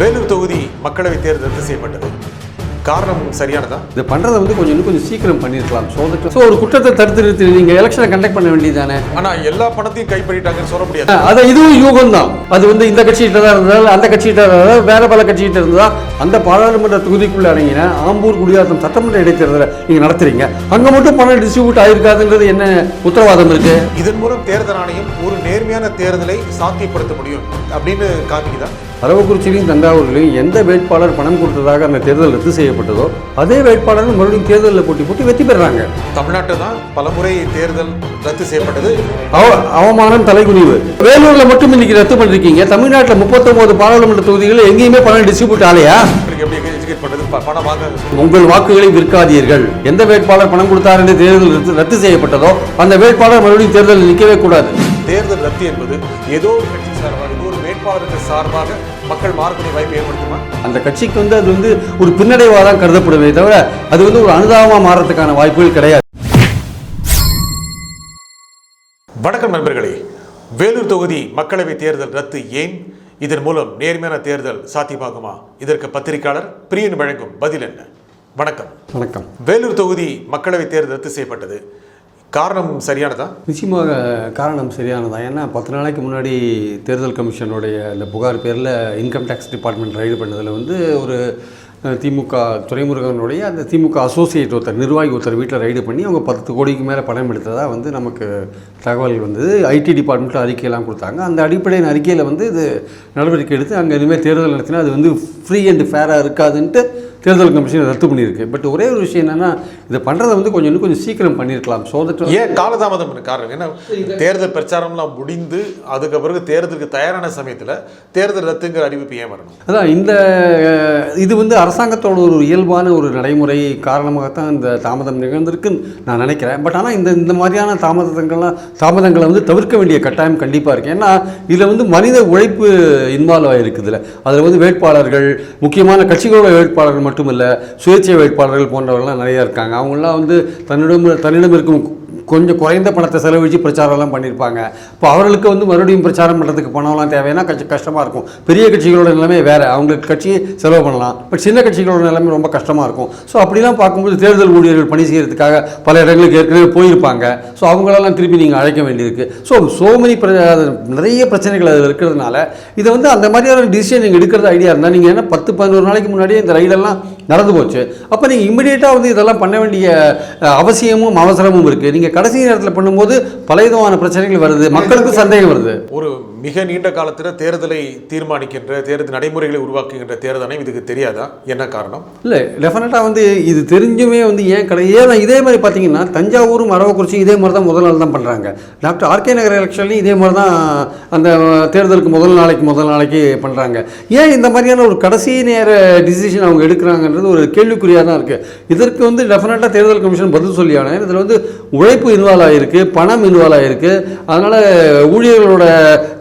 வேலூர் தொகுதி மக்களவைத் தேர்தல் ரத்து செய்யப்பட்டது. காரணம் சரியானதா? இது பண்ணுறதை வந்து கொஞ்சம் இன்னும் கொஞ்சம் சீக்கிரம் பண்ணியிருக்கலாம். ஸோ ஸோ ஒரு குற்றத்தை தடுத்து நிறுத்தி நீங்கள் எலெக்ஷனை கண்டக்ட் பண்ண வேண்டியதானே ஆனா எல்லா பணத்தையும் கைப்பற்றிட்டாங்கன்னு சொல்ல முடியாது. அது இதுவும் யூகம் தான் அது வந்து இந்த கட்சிகிட்ட தான் இருந்ததா அந்த கட்சிகிட்ட இருந்ததா வேற பல கட்சிகிட்ட இருந்ததா அந்த பாராளுமன்ற தொகுதிக்குள்ள அடங்கின ஆம்பூர் குடியாத்தம் சட்டமன்ற இடைத்தேர்தலை நீங்கள் நடத்துறீங்க. அங்கே மட்டும் பணம் டிஸ்ட்ரிபியூட் ஆயிருக்காதுன்றது என்ன உத்தரவாதம் இருக்கு? இதன் மூலம் தேர்தல் ஆணையம் ஒரு நேர்மையான தேர்தலை சாத்தியப்படுத்த முடியும் அப்படின்னு காமிக்குதா? அரவக்குறிச்சியிலையும் தஞ்சாவூர்லையும் எந்த வேட்பாளர் பணம் கொடுத்ததாக அந்த தேர்தல் ரத்து செய்யப்பட்டதோ அதே வேட்பாளர் மறுபடியும் தேர்தலில் போட்டி போட்டு வெற்றி பெறுறாங்க தமிழ்நாட்டில் தான் பலமுறை தேர்தல் ரத்து செய்யப்பட்டது. அவ- அவமானம் தலைகுனிவு. வேலூர்ல மட்டும் இன்னைக்கு ரத்து பண்ணிருக்கீங்க. தமிழ்நாட்டில் முப்பத்தொன்பது பாராளுமன்ற தொகுதிகள் எங்கேயுமே பணம் டிஸ்ட்ரிபியூட் ஆலையா உங்கள் வாக்குகளை விற்காதீர்கள். எந்த வேட்பாளர் பணம் கொடுத்தார் என்று தேர்தல் ரத்து- செய்யப்பட்டதோ அந்த வேட்பாளர் மறுபடியும் தேர்தலில் நிற்கவே கூடாது. தேர்தல் ரத்து என்பது ஏதோ கட்சி சார்பாக ஏதோ ஒரு வேட்பாளருக்கு சார்பாக மக்கள் மாறக்கூடிய வாய்ப்பை ஏற்படுத்துமா? அந்த கட்சிக்கு வந்து அது வந்து ஒரு பின்னடைவாக தான் கருதப்படுமே தவிர அது வந்து ஒரு அனுதாபமாக மாறதுக்கான வாய்ப்புகள் கிடையாது. வணக்கம் நண்பர்களே. வேலூர் தொகுதி மக்களவை தேர்தல் ரத்து ஏன்? இதன் மூலம் நேர்மையான தேர்தல் சாத்தியமாகுமா? இதற்கு பத்திரிகையாளர் பிரியன் வழங்கும் பதில் என்ன? வணக்கம். வணக்கம். வேலூர் தொகுதி மக்களவை தேர்தல் ரத்து செய்யப்பட்டது. காரணம் சரியானதா? நிச்சயமாக காரணம் சரியானதா. ஏன்னா பத்து நாளைக்கு முன்னாடி தேர்தல் கமிஷனுடைய அந்த புகார் பேரில் இன்கம் டேக்ஸ் டிபார்ட்மெண்ட் ரைடு பண்ணதில் வந்து ஒரு திமுக துறைமுருகனுடைய அந்த திமுக அசோசியேட் ஒருத்தர் நிர்வாகி ஒருத்தர் வீட்டில் ரைடு பண்ணி அவங்க பத்து கோடிக்கு மேலே பணம் எடுத்ததாக வந்து நமக்கு தகவல் வந்தது. ஐடி டிபார்ட்மெண்ட்டில் அறிக்கையெல்லாம் கொடுத்தாங்க. அந்த அடிப்படையின் அறிக்கையில் வந்து இது நடவடிக்கை எடுத்து அங்கே இனிமேல் தேர்தல் நடத்தினா அது வந்து ஃப்ரீ அண்ட் ஃபேராக இருக்காதுன்ட்டு தேர்தல் கமிஷன் ரத்து பண்ணியிருக்கு. பட் ஒரே ஒரு விஷயம் என்னென்னா இதை பண்ணுறதை வந்து கொஞ்சம் இன்னும் கொஞ்சம் சீக்கிரம் பண்ணியிருக்கலாம். ஸோ தட் ஏன் காலதாமதம் காரணம் ஏன்னா தேர்தல் பிரச்சாரம்லாம் முடிந்து அதுக்கு பிறகு தேர்தலுக்கு தயாரான சமயத்தில் தேர்தல் ரத்துங்கிற அறிவிப்பு ஏன் வரணும்? அதான் இந்த இது வந்து அரசாங்கத்தோட ஒரு இயல்பான ஒரு நடைமுறை காரணமாகத்தான் இந்த தாமதம் நிகழ்ந்திருக்குன்னு நான் நினைக்கிறேன். பட் ஆனால் இந்த இந்த மாதிரியான தாமதங்கள்லாம் தாமதங்களை வந்து தவிர்க்க வேண்டிய கட்டாயம் கண்டிப்பாக இருக்குது ஏன்னா இதில் வந்து மனித உழைப்பு இன்வால்வ் ஆகிருக்கு இதில் அதில் வந்து வேட்பாளர்கள் முக்கியமான கட்சிகளோட வேட்பாளர்கள் மட்டுமில்லை சுயேட்சை வேட்பாளர்கள் போன்றவர்கள்லாம் நிறையா இருக்காங்க. அவங்களாம் வந்து தன்னிடம் தன்னிடம் இருக்கும் கொஞ்சம் குறைந்த பணத்தை செலவழித்து பிரச்சாரம்லாம் பண்ணியிருப்பாங்க. இப்போ அவர்களுக்கு வந்து மறுபடியும் பிரச்சாரம் பண்ணுறதுக்கு பணம்லாம் தேவைன்னா கொஞ்சம் கஷ்டமாக இருக்கும். பெரிய கட்சிகளோட நிலைமை வேறு. அவங்களுக்கு கட்சி செலவு பண்ணலாம். பட் சின்ன கட்சிகளோட நிலைமை ரொம்ப கஷ்டமாக இருக்கும். ஸோ அப்படிலாம் பார்க்கும்போது தேர்தல் ஊழியர்கள் பணி செய்கிறதுக்காக பல இடங்களுக்கு ஏற்கனவே போயிருப்பாங்க. ஸோ அவங்களெல்லாம் திருப்பி நீங்கள் அழைக்க வேண்டியிருக்கு. ஸோ சோ மெனி நிறைய பிரச்சனைகள் அதில் இருக்கிறதுனால இதை வந்து அந்த மாதிரியான டிசிஷன் நீங்கள் எடுக்கிறது ஐடியா இருந்தால் நீங்கள் என்ன பத்து பதினோரு நாளைக்கு முன்னாடியே இந்த ரைடெல்லாம் நடந்து போச்சு. அப்போ நீங்கள் இமிடியேட்டாக வந்து இதெல்லாம் பண்ண வேண்டிய அவசியமும் அவசரமும் இருக்குது நீங்கள் கடைசி நேரத்தில் பண்ணும்போது பல விதமான பிரச்சனைகள் வருது. மக்களுக்கு சந்தேகம் வருது. ஒரு மிக நீண்ட காலத்தில் தேர்தலை தீர்மானிக்கின்ற தேர்தல் நடைமுறைகளை உருவாக்குகின்ற தேர்தல் இதுக்கு தெரியாதா? என்ன காரணம்? இல்லை டெஃபினட்டாக வந்து இது தெரிஞ்சுமே வந்து ஏன் கடை ஏன்னா இதே மாதிரி பார்த்தீங்கன்னா தஞ்சாவூரும் அரவக்குறிச்சி இதே மாதிரி தான் முதல் நாள் தான் பண்ணுறாங்க டாக்டர் ஆர்கே நகர் எலெக்ஷன்லையும் இதே மாதிரி தான் அந்த தேர்தலுக்கு முதல் நாளைக்கு முதல் நாளைக்கு பண்ணுறாங்க ஏன் இந்த மாதிரியான ஒரு கடைசி நேர டிசிஷன் அவங்க எடுக்கிறாங்கன்றது ஒரு கேள்விக்குறியாக தான் இருக்குது இதற்கு வந்து டெஃபினட்டாக தேர்தல் கமிஷன் பதில் சொல்லியான இதில் வந்து உழைப்பு இன்வால்வ் ஆகிருக்கு பணம் இன்வால்வ் ஆகிருக்கு அதனால் ஊழியர்களோட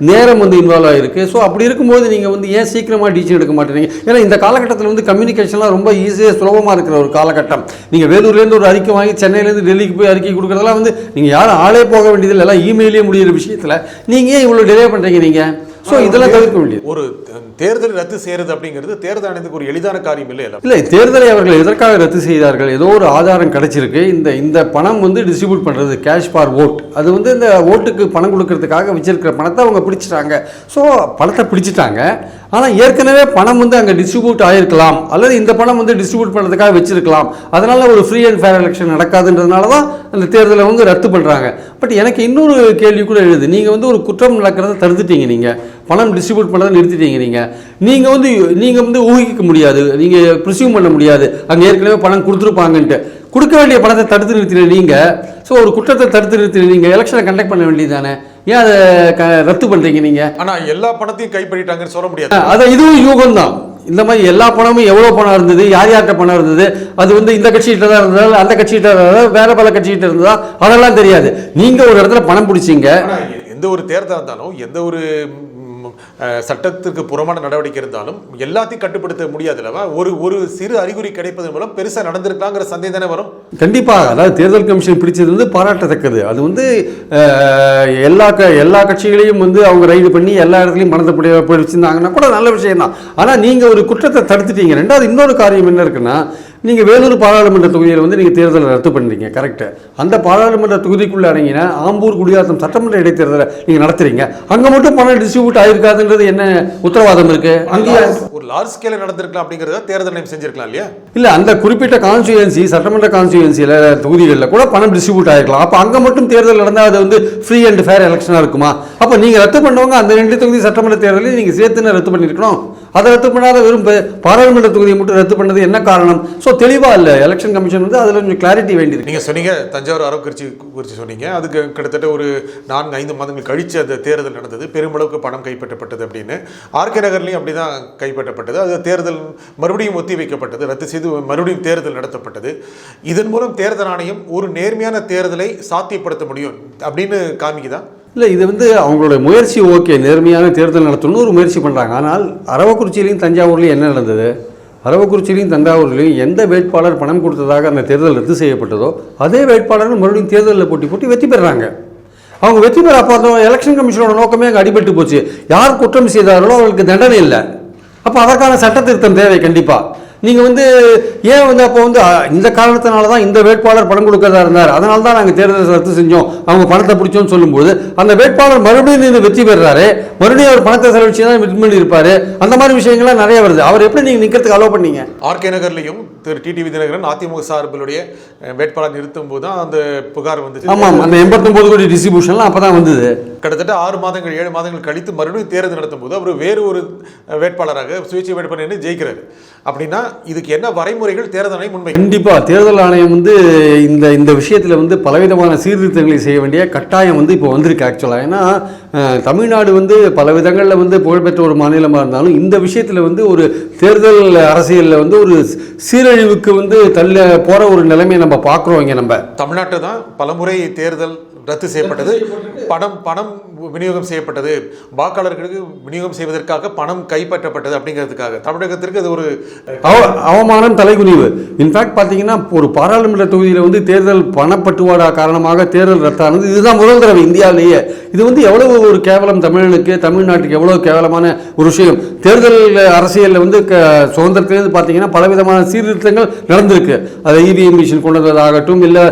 நேரம் வந்து இன்வால்வ் ஆகிருக்கு ஸோ அப்படி இருக்கும்போது நீங்கள் வந்து ஏன் சீக்கிரமாக டீச்சிங் எடுக்க மாட்டேறீங்க? ஏன்னா இந்த காலகட்டத்தில் வந்து கம்யூனிகேஷன்லாம் ரொம்ப ஈஸியாக சுலபமாக இருக்கிற ஒரு காலகட்டம். நீங்கள் வேலூர்லேருந்து ஒரு அறிக்கை வாங்கி சென்னையிலேருந்து டெல்லிக்கு போய் அறிக்கை கொடுக்குறதெல்லாம் வந்து நீங்கள் யாரும் ஆளே போக வேண்டியதில்லை. எல்லாம் இமெயிலே முடியிற விஷயத்தில் நீங்கள் ஏன் இவ்வளோ டிலே பண்ணுறீங்க நீங்கள் ஸோ இதெல்லாம் தவிர்க்க வேண்டியது. ஒரு தேர்தல் ரத்து செய்யறது அப்படிங்கிறது தேர்தல் ஆணையத்துக்கு ஒரு எளிதான காரியம் இல்லை இல்லை தேர்தலை அவர்கள் எதற்காக ரத்து செய்தார்கள்? ஏதோ ஒரு ஆதாரம் கிடைச்சிருக்கு. இந்த இந்த பணம் வந்து டிஸ்ட்ரிபியூட் பண்ணுறது கேஷ் ஃபார் ஓட் அது வந்து இந்த ஓட்டுக்கு பணம் கொடுக்கறதுக்காக வச்சிருக்கிற பணத்தை அவங்க பிடிச்சிட்டாங்க. ஸோ பணத்தை பிடிச்சிட்டாங்க. ஆனால் ஏற்கனவே பணம் வந்து அங்கே டிஸ்ட்ரிபியூட் ஆகிருக்கலாம் அல்லது இந்த பணம் வந்து டிஸ்ட்ரிபியூட் பண்ணுறதுக்காக வச்சிருக்கலாம். அதனால் ஒரு ஃப்ரீ அண்ட் ஃபேர் எலெக்ஷன் நடக்காதுன்றதுனால தான் அந்த தேர்தலை வந்து ரத்து பண்ணுறாங்க பட் எனக்கு இன்னொரு கேள்வி கூட எழுது. நீங்கள் வந்து ஒரு குற்றம் நடக்கிறத தடுத்துட்டீங்க நீங்கள் பணம் டிஸ்ட்ரிபியூட் பண்ணுறதை நிறுத்திட்டீங்க நீங்கள் நீங்கள் வந்து நீங்கள் வந்து ஊகிக்க முடியாது. நீங்கள் ப்ரிசியூம் பண்ண முடியாது. அங்கே ஏற்கனவே பணம் கொடுத்துருப்பாங்கன்ட்டு. கொடுக்க வேண்டிய பணத்தை தடுத்து நிறுத்தின நீங்கள் ஸோ ஒரு குற்றத்தை தடுத்து நிறுத்தின நீங்கள் எலெக்ஷனை கண்டக்ட் பண்ண வேண்டியது தானே ஏன் அதை க ரத்து பண்ணுறீங்க நீங்கள் ஆனா எல்லா பணத்தையும் கைப்பற்றிட்டாங்கன்னு சொல்ல முடியாது. அதை இதுவும் யூகம் தான். இந்த மாதிரி எல்லா பணமும் எவ்வளோ பணம் இருந்தது யார் யார்கிட்ட பணம் இருந்தது அது வந்து இந்த கட்சிகிட்ட தான் இருந்ததா அந்த கட்சிகிட்ட இருந்ததா வேற பல கட்சிகிட்ட இருந்ததா அதெல்லாம் தெரியாது. நீங்கள் ஒரு இடத்துல பணம் பிடிச்சிங்க. எந்த ஒரு தேர்தல் இருந்தாலும் எந்த ஒரு சட்டத்திற்கு புறமான நடவடிக்கை இருந்தாலும் எல்லாத்தையும் கட்டுப்படுத்த முடியாதுல்லவா ஒரு ஒரு சிறு அறிகுறி கிடைப்பதன் மூலம் பெருசாக நடந்திருக்கலாங்கிற சந்தேகம் தானே வரும்? கண்டிப்பாக அதாவது தேர்தல் கமிஷன் பிடிச்சது வந்து பாராட்டத்தக்கது. அது வந்து எல்லா க எல்லா கட்சிகளையும் வந்து அவங்க ரைடு பண்ணி எல்லா இடத்துலையும் பணத்தை பிடி கூட நல்ல விஷயம் தான் ஆனால் நீங்கள் ஒரு குற்றத்தை தடுத்துட்டீங்க. ரெண்டாவது இன்னொரு காரியம் என்ன இருக்குன்னா நீங்கள் வேலூர் பாராளுமன்ற தொகுதியில் வந்து நீங்கள் தேர்தலை ரத்து பண்ணுறீங்க கரெக்டு அந்த பாராளுமன்ற தொகுதிக்குள்ளே அடங்கின ஆம்பூர் குடியாத்தம் சட்டமன்ற இடைத்தேர்தலை நீங்கள் நடத்துறீங்க. அங்கே மட்டும் பணம் டிஸ்ட்ரிபியூட் ஆயிருக்காதுன்றது என்ன உத்தரவாதம் இருக்கு? அங்கேயே ஒரு லார்ஜ் ஸ்கேல நடந்திருக்கலாம் அப்படிங்கறத தேர்தல் ஆணையம் செஞ்சிருக்கலாம் இல்லையா? இல்லை அந்த குறிப்பிட்ட கான்ஸ்டியூன்சி சட்டமன்ற கான்ஸ்டியூன்சியில் தொகுதிகளில் கூட பணம் டிஸ்ட்ரிபியூட் ஆகிருக்கலாம் அப்போ அங்கே மட்டும் தேர்தல் நடந்தால் அது வந்து ஃப்ரீ அண்ட் ஃபேர் எலெக்ஷனாக இருக்குமா? அப்போ நீங்கள் ரத்து பண்ணவங்க அந்த ரெண்டு தொகுதி சட்டமன்ற தேர்தலையும் நீங்கள் சேர்த்துன்னு ரத்து பண்ணியிருக்கணும் அதை ரத்து பண்ணாத வெறும் பாராளுமன்ற தொகுதியை மட்டும் ரத்து பண்ணது என்ன காரணம்? ஸோ தெளிவாக இல்லை. எலெக்ஷன் கமிஷன் வந்து அதில் கொஞ்சம் கிளாரிட்டி வேண்டியது நீங்கள் சொன்னீங்க தஞ்சாவூர் அரவக்குறிச்சி குறித்து சொன்னீங்க. அதுக்கு கிட்டத்தட்ட ஒரு நான்கு ஐந்து மாதங்கள் கழிச்சு அந்த தேர்தல் நடந்தது. பெருமளவுக்கு பணம் கைப்பற்றப்பட்டது அப்படின்னு. ஆர்கே நகர்லையும் அப்படிதான் கைப்பற்றப்பட்டது. அது தேர்தல் மறுபடியும் ஒத்தி வைக்கப்பட்டது. ரத்து செய்து மறுபடியும் தேர்தல் நடத்தப்பட்டது. இதன் மூலம் தேர்தல் ஆணையம் ஒரு நேர்மையான தேர்தலை சாத்தியப்படுத்த முடியும் அப்படின்னு காமிக்குதான் இல்லை இது வந்து அவங்களோட முயற்சி ஓகே. நேர்மையான தேர்தல் நடத்தணும்னு ஒரு முயற்சி பண்ணுறாங்க ஆனால் அரவக்குறிச்சியிலையும் தஞ்சாவூர்லையும் என்ன நடந்தது? அரவக்குறிச்சியிலையும் தஞ்சாவூர்லையும் எந்த வேட்பாளர் பணம் கொடுத்ததாக அந்த தேர்தல் ரத்து செய்யப்பட்டதோ அதே வேட்பாளர் மறுபடியும் தேர்தலில் போட்டி போட்டு வெற்றி பெறுறாங்க அவங்க வெற்றி பெற அப்போ எலெக்ஷன் கமிஷனோட நோக்கமே அங்கே அடிபட்டு போச்சு. யார் குற்றம் செய்தார்களோ அவர்களுக்கு தண்டனை இல்லை. அப்போ அதற்கான சட்ட திருத்தம் தேவை கண்டிப்பாக நீங்கள் வந்து ஏன் வந்து அப்போ வந்து இந்த காரணத்தினால தான் இந்த வேட்பாளர் பணம் கொடுக்கறதா இருந்தார். அதனால தான் நாங்கள் தேர்தல் ரத்து செஞ்சோம். அவங்க பணத்தை பிடிச்சோம்னு சொல்லும்போது அந்த வேட்பாளர் மறுபடியும் நின்று வெற்றி பெறுறாரு. மறுபடியும் அவர் பணத்தை செலவழிச்சு தான் வின் பண்ணியிருப்பாரு. அந்த மாதிரி விஷயங்கள்லாம் நிறைய வருது. அவர் எப்படி நீங்கள் நிற்கிறதுக்கு அலோவ் பண்ணீங்க? ஆர்கே நகர்லையும் திரு டிடிவி தினகரன் அதிமுக சார்பிலுடைய வேட்பாளர் நிறுத்தும் போது தான் அந்த புகார் வந்துச்சு. ஆமாம் அந்த எண்பத்தொம்போது கோடி டிஸ்ட்ரிபியூஷன்லாம் அப்போ தான் வந்தது. கிட்டத்தட்ட ஆறு மாதங்கள் ஏழு மாதங்கள் கழித்து மறுபடியும் தேர்தல் நடத்தும் போது அவர் வேறு ஒரு வேட்பாளராக சுயேட்சை வேட்பாளர் ஜெயிக்கிறாரு. அப்படின்னா இதுக்கு என்ன வரைமுறைகள் தேர்தல் ஆணையம் முன்வை கண்டிப்பாக தேர்தல் ஆணையம் வந்து இந்த இந்த விஷயத்தில் வந்து பலவிதமான சீர்திருத்தங்களை செய்ய வேண்டிய கட்டாயம் வந்து இப்போ வந்திருக்கு ஆக்சுவலாக ஏன்னா தமிழ்நாடு வந்து பல விதங்களில் வந்து புகழ்பெற்ற ஒரு மாநிலமாக இருந்தாலும் இந்த விஷயத்தில் வந்து ஒரு தேர்தல் அரசியலில் வந்து ஒரு சீரழிவுக்கு வந்து தள்ள போகிற ஒரு நிலைமையை நம்ம பார்க்குறோம் இங்கே நம்ம. தமிழ்நாட்டை தான் பலமுறை தேர்தல் ரத்து செய்யப்பட்டது. பணம் பணம் விநியோகம் செய்யப்பட்டது. வாக்காளர்களுக்கு விநியோகம் செய்வதற்காக பணம் கைப்பற்றப்பட்டது அப்படிங்கிறதுக்காக. தமிழகத்திற்கு அது ஒரு அவ அவமானம் தலைகுனிவு. இன்ஃபேக்ட் பார்த்தீங்கன்னா ஒரு பாராளுமன்ற தொகுதியில் வந்து தேர்தல் பணப்பட்டுவாடா காரணமாக தேர்தல் ரத்தானது. இதுதான் முதல் தடவை இந்தியாவிலேயே. இது வந்து எவ்வளவு ஒரு கேவலம் தமிழனுக்கு தமிழ்நாட்டுக்கு எவ்வளவு கேவலமான ஒரு விஷயம். தேர்தல் அரசியலில் வந்து க சுதந்திரத்திலேருந்து பார்த்தீங்கன்னா பலவிதமான சீர்திருத்தங்கள் நடந்திருக்கு. அது இவிஎம் மிஷின் கொண்டு வந்ததாகட்டும் இல்லை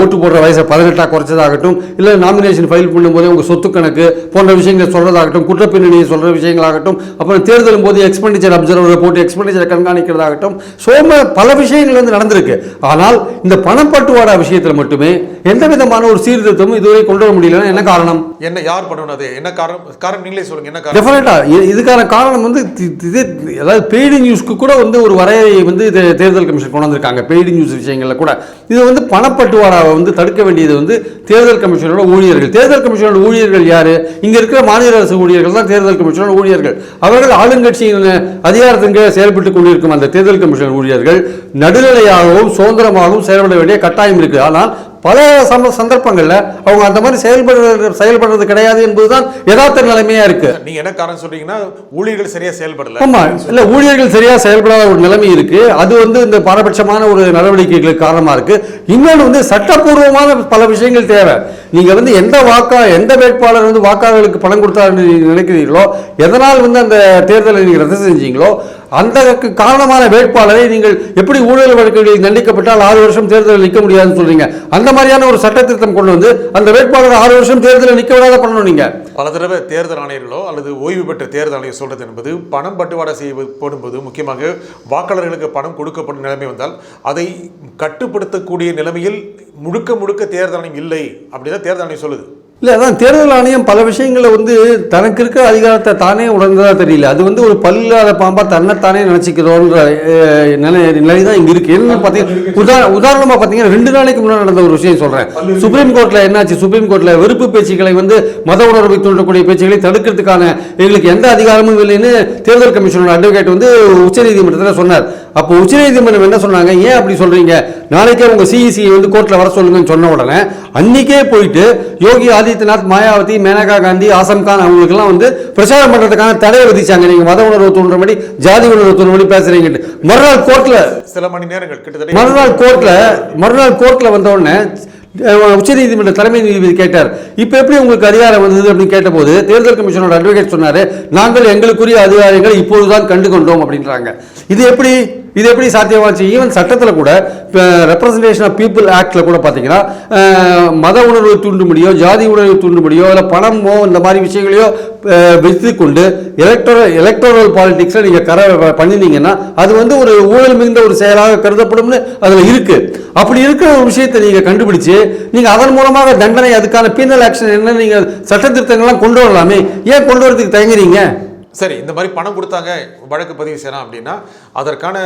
ஓட்டு போடுற வயசை பதினெட்டாக குறைச்சதாகட்டும் இல்லை நாமினேஷன் ஃபைல் பண்ணும்போது உங்கள் சொத்து கணக்கு போன்ற விஷயங்களை சொல்கிறதாகட்டும் குற்றப்பின்னணியை சொல்கிற விஷயங்களாகட்டும் அப்புறம் தேர்தலும் போது எக்ஸ்பெண்டிச்சர் அப்சர்வரை போட்டு எக்ஸ்பெண்டிச்சரை கண்காணிக்கிறதாகட்டும் சோம பல விஷயங்கள் வந்து நடந்திருக்கு. ஆனால் இந்த பணப்பட்டுவாடா விஷயத்தில் மட்டுமே எந்த விதமான ஒரு சீர்திருத்தமும் இதுவரை கொண்டு வர முடியலன்னா என்ன காரணம்? என்ன யார் பண்ணணும் அது? என்ன காரணம்? காரணம் நீங்களே சொல்லுங்க என்ன காரணம்? டெஃபினட்டா இதுக்கான காரணம் வந்து இது அதாவது பெய்டு நியூஸ்க்கு கூட வந்து ஒரு வரையறையை வந்து தேர்தல் கமிஷன் கொண்டு வந்திருக்காங்க பெய்டு நியூஸ் விஷயங்களில் கூட. இது வந்து பணப்பட்டுவாடாவை வந்து தடுக்க வேண்டியது வந்து தேர்தல் கமிஷனோட ஊழியர்கள். தேர்தல் கமிஷனோட ஊழியர்கள் யாரு? இங்க இருக்கிற மாநில அரசு ஊழியர்கள் தான் தேர்தல் கமிஷனர் ஊழியர்கள். அவர்கள் ஆளுங்கட்சியின் அதிகாரத்தின் கீழ் செயல்பட்டு கொண்டிருக்கும் அந்த தேர்தல் கமிஷனர் ஊழியர்கள் நடுநிலையாகவும் சுதந்திரமாகவும் செயல்பட வேண்டிய கட்டாயம் இருக்கு. ஆனால் பல சந்த சந்தர்ப்பங்களில் அவங்க அந்த மாதிரி செயல்படுறது செயல்படுறது கிடையாது என்பதுதான் யதார்த்த நிலைமையா இருக்கு. நீங்க என்ன காரணம் சொல்றீங்கன்னா ஊழியர்கள் சரியா செயல்படல. ஆமா இல்ல ஊழியர்கள் சரியா செயல்படாத ஒரு நிலைமை இருக்கு. அது வந்து இந்த பாரபட்சமான ஒரு நடவடிக்கைகளுக்கு காரணமா இருக்கு. இன்னொன்று வந்து சட்டப்பூர்வமான பல விஷயங்கள் தேவை. நீங்க வந்து எந்த வாக்கா எந்த வேட்பாளர் வந்து வாக்காளர்களுக்கு பணம் கொடுத்தாருன்னு நீங்க நினைக்கிறீர்களோ எதனால் வந்து அந்த தேர்தலை நீங்க ரத்து செஞ்சீங்களோ அந்த காரணமான வேட்பாளரை நீங்கள் எப்படி ஊழல் வழக்குகளில் தண்டிக்கப்பட்டால் ஆறு வருஷம் தேர்தலில் நிற்க முடியாதுன்னு சொல்றீங்க? அந்த மாதிரியான ஒரு சட்ட திருத்தம் கொண்டு வந்து அந்த வேட்பாளர் ஆறு வருஷம் தேர்தலில் நிற்க விடாத பண்ணணும் நீங்க. பல தடவை தேர்தல் ஆணையர்களோ அல்லது ஓய்வு பெற்ற தேர்தல் ஆணையர் சொல்றது என்பது பணம் பட்டுவாடா செய்வது போடும்போது முக்கியமாக வாக்காளர்களுக்கு பணம் கொடுக்கப்படும் நிலைமை வந்தால் அதை கட்டுப்படுத்தக்கூடிய நிலைமையில் முழுக்க முழுக்க தேர்தல் ஆணையம் இல்லை அப்படின்னு தேர்தல் ஆணையம் சொல்லுது. இல்லை அதான் தேர்தல் ஆணையம் பல விஷயங்களில் வந்து தனக்கு இருக்கிற அதிகாரத்தை தானே உணர்ந்ததா தெரியல. அது வந்து ஒரு பல்லாத பாம்பாக தன்னைத்தானே நினச்சிக்கிறோன்ற நிலை நிலை தான் இங்கே இருக்குது என்னென்னு பார்த்தீங்கன்னா உதா உதாரணமாக பார்த்தீங்கன்னா ரெண்டு நாளைக்கு முன்னாடி நடந்த ஒரு விஷயம் சொல்கிறேன் சுப்ரீம் கோர்ட்டில் என்னாச்சு? சுப்ரீம் கோர்ட்டில் வெறுப்பு பேச்சுக்களை வந்து மத உணர்வை தூண்டக்கூடிய பேச்சுகளை தடுக்கிறதுக்கான எங்களுக்கு எந்த அதிகாரமும் இல்லைன்னு தேர்தல் கமிஷனோட அட்வொகேட் வந்து உச்சநீதிமன்றத்தில் சொன்னார். அப்போ உச்சநீதிமன்றம் என்ன சொன்னாங்க? ஏன் அப்படி சொல்கிறீங்க நாளைக்கே உங்கள் சிஇசி வந்து கோர்ட்டில் வர சொல்லுங்கன்னு சொன்ன உடனே அன்றைக்கே போயிட்டு யோகி ஆதி ஆதித்யநாத் மாயாவதி மேனகா காந்தி ஆசம் கான் அவங்களுக்கெல்லாம் வந்து பிரச்சாரம் பண்றதுக்கான தடையை விதிச்சாங்க. நீங்க மத உணர்வு தூண்டுறபடி ஜாதி உணர்வு தூண்டுறபடி பேசுறீங்க மறுநாள் கோர்ட்ல சில மணி நேரங்கள் கிட்டத்தட்ட மறுநாள் கோர்ட்ல மறுநாள் கோர்ட்ல வந்த உடனே அஹ், உச்சநீதிமன்ற தலைமை நீதிபதி கேட்டார். இப்போ எப்படி உங்களுக்கு அதிகாரம் வந்தது? அப்படின்னு கேட்டபோது தேர்தல் கமிஷனோட அட்வொகேட் சொன்னாரு நாங்கள் எங்களுக்குரிய அதிகாரங்களை இப்பொழுதுதான் கண்டு கொண்டோம் அப்படின்றாங்க. இது எப்படி? இது எப்படி சாத்தியமாச்சு? ஈவன் சட்டத்தில் கூட ரெப்ரசன்டேஷன் ஆஃப் பீப்புள் ஆக்டில் கூட பார்த்தீங்கன்னா மத உணர்வு தூண்டும்படியோ ஜாதி உணர்வு தூண்டும்படியோ இல்லை பணமோ இந்த மாதிரி விஷயங்களையோ வைத்து கொண்டு எலக்டோரல் எலக்டோரல் பாலிடிக்ஸில் நீங்கள் கர பண்ணினீங்கன்னா அது வந்து ஒரு ஊழல் மிகுந்த ஒரு செயலாக கருதப்படும்னு அதில் இருக்குது அப்படி இருக்கிற ஒரு விஷயத்தை நீங்கள் கண்டுபிடிச்சு நீங்கள் அதன் மூலமாக தண்டனை அதுக்கான பீனல் ஆக்ஷன் என்ன நீங்கள் சட்ட திருத்தங்கள்லாம் கொண்டு வரலாமே? ஏன் கொண்டு வரதுக்கு தயங்குறீங்க? சரி இந்த மாதிரி பணம் கொடுத்தாங்க வழக்கு பதிவு செய்யலாம் அப்படின்னா அதற்கான